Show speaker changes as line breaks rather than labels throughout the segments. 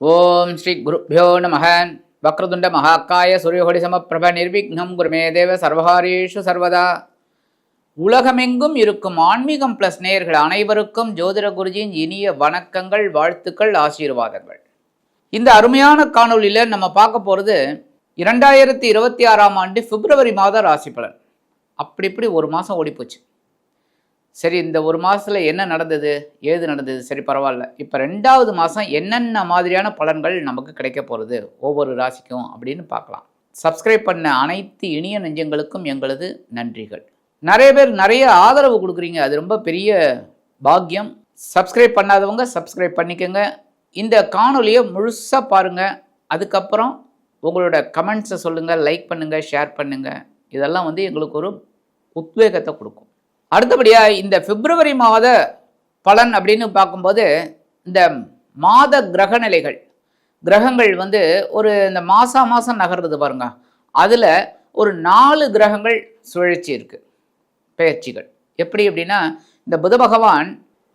ஓம் ஸ்ரீ குருப்பியோ நம வக்ரதுண்ட மகாக்காய சூரியகொடி சமப்பிரப நிர்விக்னம் குருமே தேவ சர்வகாரீஷு சர்வதா. உலகமெங்கும் இருக்கும் ஆன்மீகம் பிளஸ் நேயர்கள் அனைவருக்கும் ஜோதிட குருஜியின் இனிய வணக்கங்கள் வாழ்த்துக்கள் ஆசீர்வாதங்கள். இந்த அருமையான காணொளியில் நம்ம பார்க்க போகிறது இரண்டாயிரத்தி இருபத்தி ஆறாம் ஆண்டு பிப்ரவரி மாத ராசி பலன். அப்படி இப்படி ஒரு மாதம் ஓடிப்போச்சு. சரி இந்த ஒரு மாதத்தில் என்ன நடந்தது? ஏது நடந்தது? சரி பரவாயில்ல. இப்போ ரெண்டாவது மாதம் என்னென்ன மாதிரியான பலன்கள் நமக்கு கிடைக்க போகிறது ஒவ்வொரு ராசிக்கும் அப்படின்னு பார்க்கலாம். சப்ஸ்கிரைப் பண்ண அனைத்து இனிய நெஞ்சங்களுக்கும் எங்களது நன்றிகள். நிறைய பேர் நிறைய ஆதரவு கொடுக்குறீங்க. அது ரொம்ப பெரிய பாக்கியம். சப்ஸ்கிரைப் பண்ணாதவங்க சப்ஸ்கிரைப் பண்ணிக்கோங்க. இந்த காணொலியை முழுசாக பாருங்கள் அதுக்கப்புறம் உங்களோட கமெண்ட்ஸை சொல்லுங்கள் லைக் பண்ணுங்கள் ஷேர் பண்ணுங்கள் இதெல்லாம் வந்து எங்களுக்கு ஒரு உத்வேகத்தை கொடுக்கும். அடுத்தபடியாக இந்த பிப்ரவரி மாத பலன் அப்படின்னு பார்க்கும்போது இந்த மாத கிரக நிலைகள் கிரகங்கள் வந்து ஒரு இந்த மாதம் மாதம் நகர்றது பாருங்க. அதில் ஒரு நாலு கிரகங்கள் சுழற்சி இருக்குது பெயர்ச்சிகள். எப்படி அப்படின்னா இந்த புத பகவான்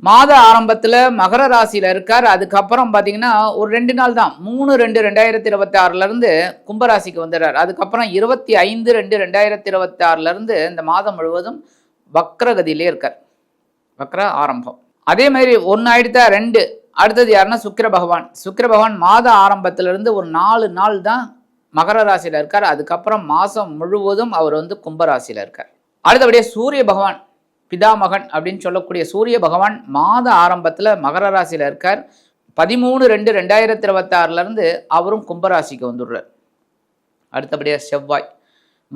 மாத ஆரம்பத்தில் மகர ராசியில் இருக்கார். அதுக்கப்புறம் பார்த்தீங்கன்னா ஒரு ரெண்டு நாள் தான். மூணு ரெண்டு ரெண்டாயிரத்தி இருபத்தி ஆறுலேருந்து கும்பராசிக்கு வந்துடுறார். அதுக்கப்புறம் இருபத்தி ஐந்து ரெண்டு ரெண்டாயிரத்தி இருபத்தி ஆறுலேருந்து இந்த மாதம் முழுவதும் வக்ரகதியிலே இருக்கார். வக்ர ஆரம்பம். அதே மாதிரி ஒன்று ஆயிடுத்தா ரெண்டு. அடுத்தது யாருன்னா சுக்கிர பகவான். சுக்கிர பகவான் மாத ஆரம்பத்திலிருந்து ஒரு நாலு நாள் தான் மகர ராசியில் இருக்கார். அதுக்கப்புறம் மாதம் முழுவதும் அவர் வந்து கும்பராசியில் இருக்கார். அடுத்தபடியே சூரிய பகவான் பிதாமகன் அப்படின்னு சொல்லக்கூடிய சூரிய பகவான் மாத ஆரம்பத்தில் மகர ராசியில் இருக்கார். பதிமூணு ரெண்டு ரெண்டாயிரத்தி இருபத்தாறுலேருந்து அவரும் கும்பராசிக்கு வந்துடுறார். அடுத்தபடியாக செவ்வாய்.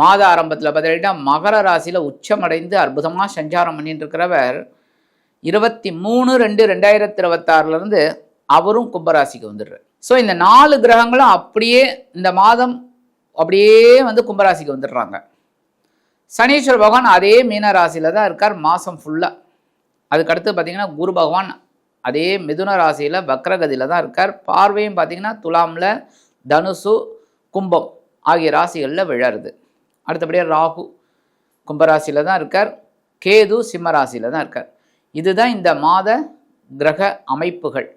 மாத ஆரம்பத்தில் பார்த்தீங்கன்னா மகர ராசியில் உச்சமடைந்து அற்புதமாக சஞ்சாரம் பண்ணிட்டு இருக்கிறவர் இருபத்தி மூணு ரெண்டு ரெண்டாயிரத்தி இருபத்தாறுலேருந்து அவரும் கும்பராசிக்கு வந்துடுறார். ஸோ இந்த நாலு கிரகங்களும் அப்படியே இந்த மாதம் அப்படியே வந்து கும்பராசிக்கு வந்துடுறாங்க. சனீஸ்வர பகவான் அதே மீன ராசியில் தான் இருக்கார் மாதம் ஃபுல்லாக அதுக்கடுத்து பார்த்தீங்கன்னா குரு பகவான் அதே மிதுன ராசியில் வக்ரகதியில் தான் இருக்கார். பார்வையும் பார்த்தீங்கன்னா துலாமில் தனுசு கும்பம் ஆகிய ராசிகளில் விழருது. அடுத்தபடியாக ராகு கும்பராசியில் தான் இருக்கார். கேது சிம்மராசியில் தான் இருக்கார். இதுதான் இந்த மாத கிரக அமைப்புகள்.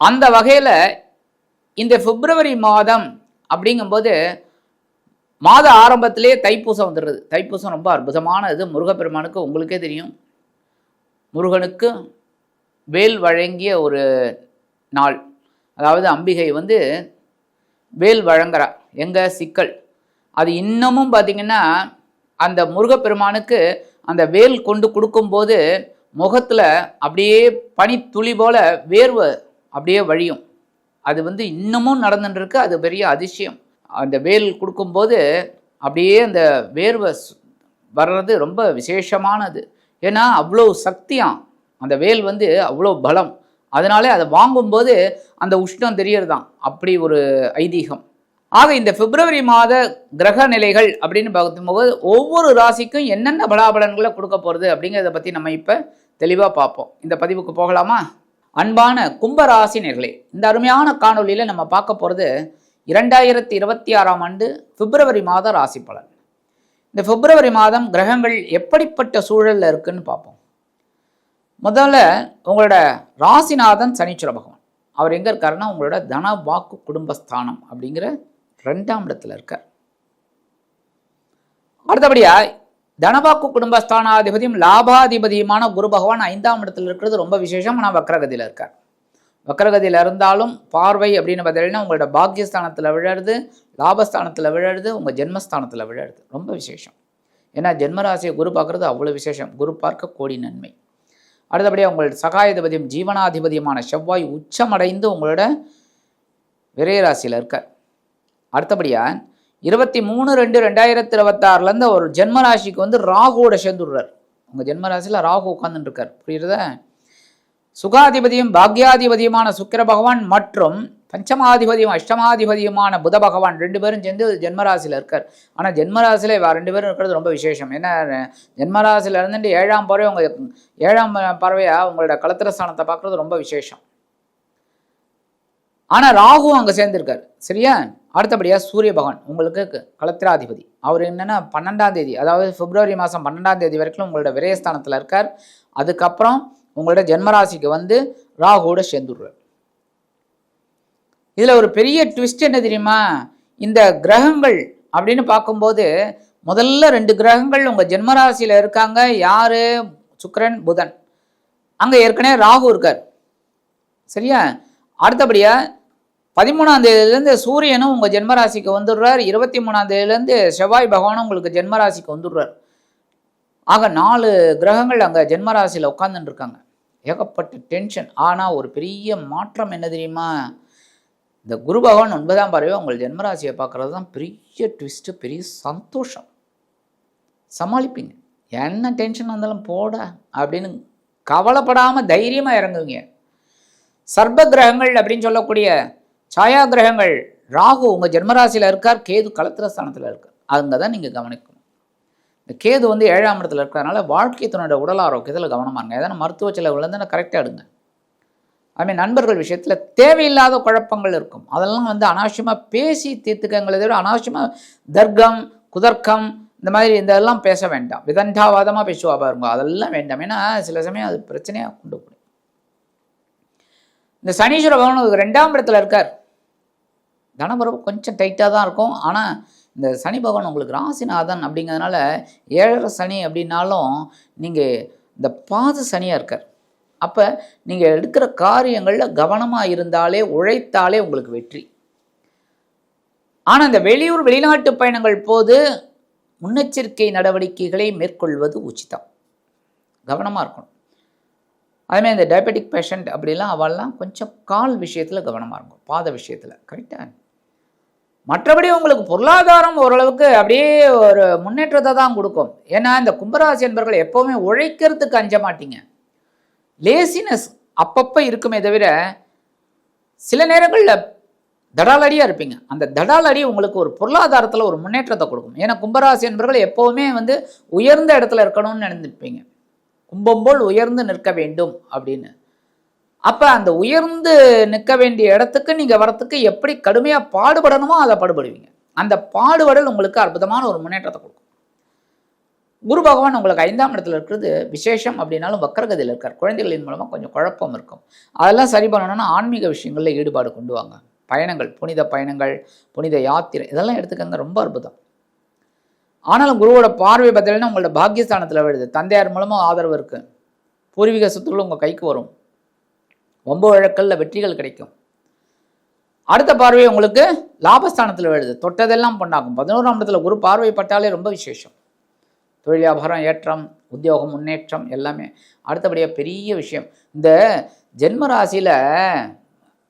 அந்த வகையில் இந்த பிப்ரவரி மாதம் அப்படிங்கும்போது மாத ஆரம்பத்திலே தைப்பூசம் வந்துடுறது. தைப்பூசம் ரொம்ப அற்புதமான இது. முருகப்பெருமானுக்கு உங்களுக்கே தெரியும். முருகனுக்கு வேல் வழங்கிய ஒரு நாள். அதாவது அம்பிகை வந்து வேல் வழங்குறா. எங்கள் சிக்கல்? அது இன்னமும் பார்த்தீங்கன்னா அந்த முருகப்பெருமானுக்கு அந்த வேல் கொண்டு கொடுக்கும்போது முகத்தில் அப்படியே பனித்துளி போல வேர்வை அப்படியே வழியும். அது வந்து இன்னமும் நடந்துட்டுருக்கு அது பெரிய அதிசயம். அந்த வேல் கொடுக்கும்போது அப்படியே அந்த வேர்வை வர்றது ரொம்ப விசேஷமானது. ஏன்னா அவ்வளோ சக்தியாம். அந்த வேல் வந்து அவ்வளோ பலம். அதனாலே அதை வாங்கும்போது அந்த உஷ்ணம் தெரியறதான் அப்படி ஒரு ஐதீகம். ஆக இந்த பிப்ரவரி மாத கிரக நிலைகள் அப்படின்னு பார்க்கும்போது ஒவ்வொரு ராசிக்கும் என்னென்ன பலாபலன்களை கொடுக்க போகிறது அப்படிங்கிறத பற்றி நம்ம இப்போ தெளிவாக பார்ப்போம். இந்த பதிவுக்கு போகலாமா? அன்பான கும்பராசி நேர்களே இந்த அருமையான காணொளியில் நம்ம பார்க்க போகிறது இரண்டாயிரத்தி இருபத்தி ஆறாம் ஆண்டு பிப்ரவரி மாத ராசி பலன். இந்த பிப்ரவரி மாதம் கிரகங்கள் எப்படிப்பட்ட சூழலில் இருக்குன்னு பார்ப்போம். முதல்ல உங்களோட ராசிநாதன் சனீஸ்வர பகவான். அவர் எங்கே இருக்காருன்னா உங்களோட தன வாக்கு குடும்பஸ்தானம் அப்படிங்கிற ரெண்டாம் இடத்துல இருக்கார். அடுத்தபடியா தனவாக்கு குடும்பஸ்தானாதிபதியும் லாபாதிபதியுமான குரு பகவான் ஐந்தாம் இடத்துல இருக்கிறது ரொம்ப விசேஷம். ஆனால் வக்ரகதியில் இருக்கார். வக்ரகதியில் இருந்தாலும் பார்வை அப்படின்னு பார்த்தீங்கன்னா உங்களோட பாக்கியஸ்தானத்தில் விழருது லாபஸ்தானத்தில் விழருது உங்கள் ஜென்மஸ்தானத்தில் விழருது ரொம்ப விசேஷம். ஏன்னா ஜென்மராசியை குரு பார்க்குறது அவ்வளோ விசேஷம். குரு பார்க்க கோடி நன்மை. அடுத்தபடியாக உங்களோட சகாயாதிபதியும் ஜீவனாதிபதியுமான செவ்வாய் உச்சமடைந்து உங்களோட விரயராசியில் இருக்கார். அடுத்தபடியாக இருபத்தி மூணு ரெண்டு ரெண்டாயிரத்தி இருபத்தாறுலேருந்து ஒரு ஜென்மராசிக்கு வந்து ராகுவோட சேர்ந்துடுறார். உங்கள் ஜென்மராசியில் ராகு உட்காந்துருக்கார் இருக்கார் புரியுறதா? சுகாதிபதியும் பாக்யாதிபதியுமான சுக்கிர பகவான் மற்றும் பஞ்சமாதிபதியும் அஷ்டமாதிபதியுமான புத பகவான் ரெண்டு பேரும் சேர்ந்து ஜென்மராசியில் இருக்கார். ஆனால் ஜென்மராசியில் ரெண்டு பேரும் இருக்கிறது ரொம்ப விசேஷம். ஏன்னா ஜென்மராசியில் இருந்துட்டு ஏழாம் பறவை உங்கள் ஏழாம் பறவையாக உங்களோட கலத்திர ஸ்தானத்தை பார்க்குறது ரொம்ப விசேஷம். ஆனால் ராகு அங்கே சேர்ந்திருக்கார். சரியா? அடுத்தபடியாக சூரிய பகவான் உங்களுக்கு க- அவர் என்னென்னா பன்னெண்டாம் தேதி அதாவது பிப்ரவரி மாதம் பன்னெண்டாம் தேதி வரைக்கும் உங்களோட விரயஸ்தானத்தில் இருக்கார். அதுக்கப்புறம் உங்களோட ஜென்மராசிக்கு வந்து ராகுவோட சேர்ந்துடுறார். இதில் ஒரு பெரிய ட்விஸ்ட் என்ன தெரியுமா? இந்த கிரகங்கள் அப்படின்னு பார்க்கும்போது முதல்ல ரெண்டு கிரகங்கள் உங்கள் ஜென்மராசியில் இருக்காங்க. யார்? சுக்கரன் புதன். அங்கே ஏற்கனவே ராகு இருக்கார். சரியா? அடுத்தபடியாக பதிமூணாம் தேதியிலேருந்து சூரியனும் உங்கள் ஜென்மராசிக்கு வந்துடுறார். இருபத்தி மூணாம் தேதியிலேருந்து செவ்வாய் பகவானும் உங்களுக்கு ஜென்மராசிக்கு வந்துடுறார். ஆக நாலு கிரகங்கள் அங்கே ஜென்மராசியில் உட்காந்துட்டு இருக்காங்க. ஏகப்பட்ட டென்ஷன் ஆனால் ஒரு பெரிய மாற்றம் என்ன தெரியுமா? இந்த குரு பகவான் ஒன்பதாம் பறவை உங்கள் ஜென்மராசியை பார்க்குறது தான் பெரிய ட்விஸ்ட்டு பெரிய சந்தோஷம். சமாளிப்பீங்க. என்ன டென்ஷன் வந்தாலும் போட அப்படின்னு கவலைப்படாமல் தைரியமாக இறங்குவீங்க. சர்ப கிரகங்கள் அப்படின்னு சொல்லக்கூடிய சாயா கிரகங்கள் ராகு உங்கள் ஜென்மராசியில் இருக்கார் கேது கலத்திரஸ்தானத்தில் இருக்கார். அங்கே தான் நீங்கள் கவனிக்கணும். இந்த கேது வந்து ஏழாம் இடத்துல இருக்கிறதுனால வாழ்க்கை தன்னோட உடல் ஆரோக்கியத்தில் கவனமாக இருங்க. ஏதாவது மருத்துவ செலவுலேருந்து கரெக்டாக எடுங்க. அதுமாதிரி நண்பர்கள் விஷயத்தில் தேவையில்லாத குழப்பங்கள் இருக்கும். அதெல்லாம் வந்து அனாவசியமாக பேசி தீர்த்துக்கங்களை விட அனாவசியமாக தர்க்கம் குதர்க்கம் இந்த மாதிரி இதெல்லாம் பேச வேண்டாம். விதண்டாவாதமாக பேசுவா பாருங்க. அதெல்லாம் வேண்டாம். ஏன்னா சில சமயம் அது பிரச்சனையாக கொண்டு போடும் இந்த சனீஸ்வர பகவான் ரெண்டாம் இடத்துல இருக்கார். தனபரவு கொஞ்சம் டைட்டாக தான் இருக்கும். ஆனால் இந்த சனி பகவான் உங்களுக்கு ராசிநாதன் அப்படிங்கிறதுனால ஏழரை சனி அப்படின்னாலும் நீங்கள் இந்த பாத சனியாக இருக்கார். அப்போ நீங்கள் எடுக்கிற காரியங்களில் கவனமாக இருந்தாலே உழைத்தாலே உங்களுக்கு வெற்றி. ஆனால் இந்த வெளியூர் வெளிநாட்டு பயணங்கள் போது முன்னெச்சரிக்கை நடவடிக்கைகளை மேற்கொள்வது உச்சிதம். கவனமாக இருக்கணும். அதேமாதிரி இந்த டயபெட்டிக் பேஷண்ட் அப்படிலாம் அவெல்லாம் கொஞ்சம் கால் விஷயத்தில் கவனமாக இருக்கும் பாத விஷயத்தில். கரெக்டாக மற்றபடி உங்களுக்கு பொருளாதாரம் ஓரளவுக்கு அப்படியே ஒரு முன்னேற்றத்தை தான் கொடுக்கும். ஏன்னா இந்த கும்பராசி என்பர்கள் எப்போவுமே உழைக்கிறதுக்கு அஞ்ச மாட்டீங்க. லேசினஸ் அப்பப்போ இருக்குமே தவிர சில நேரங்களில் தடாலடியாக இருப்பீங்க. அந்த தடாலடி உங்களுக்கு ஒரு பொருளாதாரத்தில் ஒரு முன்னேற்றத்தை கொடுக்கும். ஏன்னா கும்பராசி என்பவர்கள் எப்போவுமே வந்து உயர்ந்த இடத்துல இருக்கணும்னு நினைந்துருப்பீங்க. கும்பம் போல் உயர்ந்து நிற்க வேண்டும் அப்படின்னு. அப்போ அந்த உயர்ந்து நிற்க வேண்டிய இடத்துக்கு நீங்கள் வரத்துக்கு எப்படி கடுமையாக பாடுபடணுமோ அதை பாடுபடுவீங்க. அந்த பாடுபடல் உங்களுக்கு அற்புதமான ஒரு முன்னேற்றத்தை கொடுக்கும். குரு பகவான் உங்களுக்கு ஐந்தாம் இடத்துல இருக்கிறது விசேஷம் அப்படின்னாலும் வக்கரகதியில் இருக்கார். குழந்தைகளின் மூலமாக கொஞ்சம் குழப்பம் இருக்கும். அதெல்லாம் சரி பண்ணணும்னா ஆன்மீக விஷயங்களில் ஈடுபாடு கொண்டு வாங்க. பயணங்கள் புனித பயணங்கள் புனித யாத்திரை இதெல்லாம் எடுத்துக்கங்க. ரொம்ப அற்புதம். ஆனாலும் குருவோட பார்வை பார்த்தீங்கன்னா உங்களோட பாக்கியஸ்தானத்தில் வருது தந்தையார் மூலமாக ஆதரவு இருக்குது பூர்வீக சொத்துக்கள் உங்கள் கைக்கு வரும். ஒம்பது வழக்கல்ல வெற்றிகள் கிடைக்கும். அடுத்த பார்வை உங்களுக்கு லாபஸ்தானத்தில் வருது. தொட்டதெல்லாம் பொண்ணாகும் பதினோராம் இடத்துல குரு பார்வை பட்டாலே ரொம்ப விசேஷம். தொழில் வியாபாரம் ஏற்றம் உத்தியோகம் முன்னேற்றம் எல்லாமே. அடுத்தபடியாக பெரிய விஷயம். இந்த ஜென்ம ராசியில்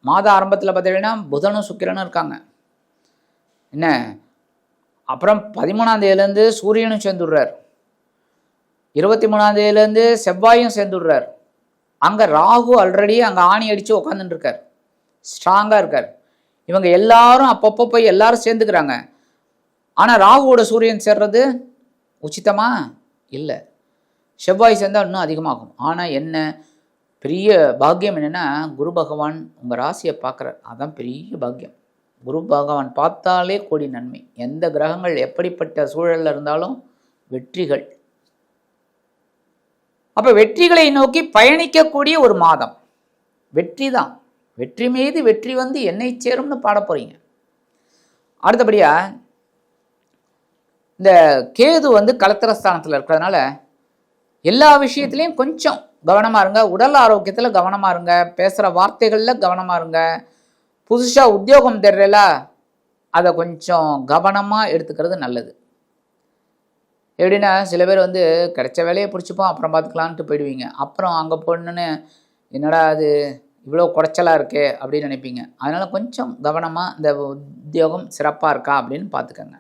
மாத ஆரம்பத்தில் பார்த்தீங்கன்னா புதனும் சுக்கிரனும் இருக்காங்க. என்ன? அப்புறம் பதிமூணாம் தேதியிலேருந்து சூரியனும் சேர்ந்துடுறார். இருபத்தி மூணாம் தேதியிலேருந்து செவ்வாயும் சேர்ந்துடுறார். அங்கே ராகு ஆல்ரெடி அங்கே ஆணி அடித்து உட்காந்துட்டு இருக்கார். ஸ்ட்ராங்காக இருக்கார். இவங்க எல்லாரும் அப்பப்போ போய் எல்லாரும் சேர்ந்துக்கிறாங்க. ஆனால் ராகுவோட சூரியன் சேர்றது உச்சிதமா இல்லை. செவ்வாய் சேர்ந்தால் இன்னும் அதிகமாகும். ஆனால் என்ன? பெரிய பாக்கியம் என்னென்னா குரு பகவான் உங்கள் ராசியை பார்க்குறார். அதான் பெரிய பாக்கியம். குரு பகவான் பார்த்தாலே கோடி நன்மை. எந்த கிரகங்கள் எப்படிப்பட்ட சூழலில் இருந்தாலும் வெற்றிகள். அப்போ வெற்றிகளை நோக்கி பயணிக்கக்கூடிய ஒரு மாதம். வெற்றி தான் வெற்றி மீது வெற்றி வந்து என்னை சேரும்னு பாட போகிறீங்க அடுத்தபடியாக இந்த கேது வந்து கலத்திரஸ்தானத்தில் இருக்கிறதுனால எல்லா விஷயத்துலேயும் கொஞ்சம் கவனமாக இருங்க. உடல் ஆரோக்கியத்தில் கவனமாக இருங்க. பேசுகிற வார்த்தைகளில் கவனமாக இருங்க. புதுசாக உத்தியோகம் தெரியல அதை கொஞ்சம் கவனமாக எடுத்துக்கிறது நல்லது. எப்படின்னா சில பேர் வந்து கிடைச்ச வேலையை பிடிச்சிப்போம் அப்புறம் பார்த்துக்கலான்ட்டு போயிடுவீங்க. அப்புறம் அங்கே போடணுன்னு என்னடா அது இவ்வளோ குறைச்சலாக இருக்கே அப்படின்னு நினைப்பீங்க. அதனால் கொஞ்சம் கவனமாக இந்த உத்தியோகம் சிறப்பாக இருக்கா அப்படின்னு பார்த்துக்கோங்க.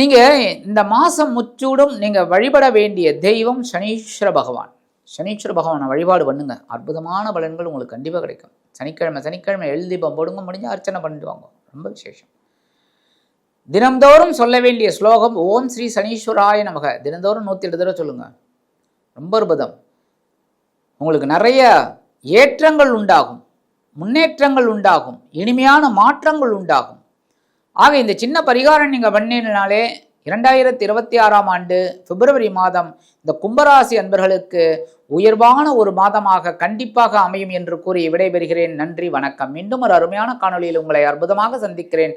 நீங்கள் இந்த மாதம் முச்சூடும் நீங்கள் வழிபட வேண்டிய தெய்வம் சனீஸ்வர பகவான். சனீஸ்வர பகவானை வழிபாடு பண்ணுங்க. அற்புதமான பலன்கள் உங்களுக்கு கண்டிப்பாக கிடைக்கும். சனிக்கிழமை சனிக்கிழமை எழுதீபம் போடுங்க முடிஞ்சு அர்ச்சனை பண்ணிட்டு வாங்க. ரொம்ப விசேஷம். தினம்தோறும் சொல்ல வேண்டிய ஸ்லோகம் ஓம் ஸ்ரீ சனீஸ்வராய நமக. தினந்தோறும் நூற்றி எட்டு தடவை சொல்லுங்கள் ரொம்ப அற்புதம். உங்களுக்கு நிறைய ஏற்றங்கள் உண்டாகும். முன்னேற்றங்கள் உண்டாகும். இனிமையான மாற்றங்கள் உண்டாகும். ஆக இந்த சின்ன பரிகாரம் நீங்கள் பண்ணினாலே இரண்டாயிரத்தி இருபத்தி ஆறாம் ஆண்டு பிப்ரவரி மாதம் இந்த கும்பராசி அன்பர்களுக்கு உயர்வான ஒரு மாதமாக கண்டிப்பாக அமையும் என்று கூறி விடைபெறுகிறேன். நன்றி வணக்கம். மீண்டும் ஒரு அருமையான காணொளியில் உங்களை அற்புதமாக சந்திக்கிறேன்.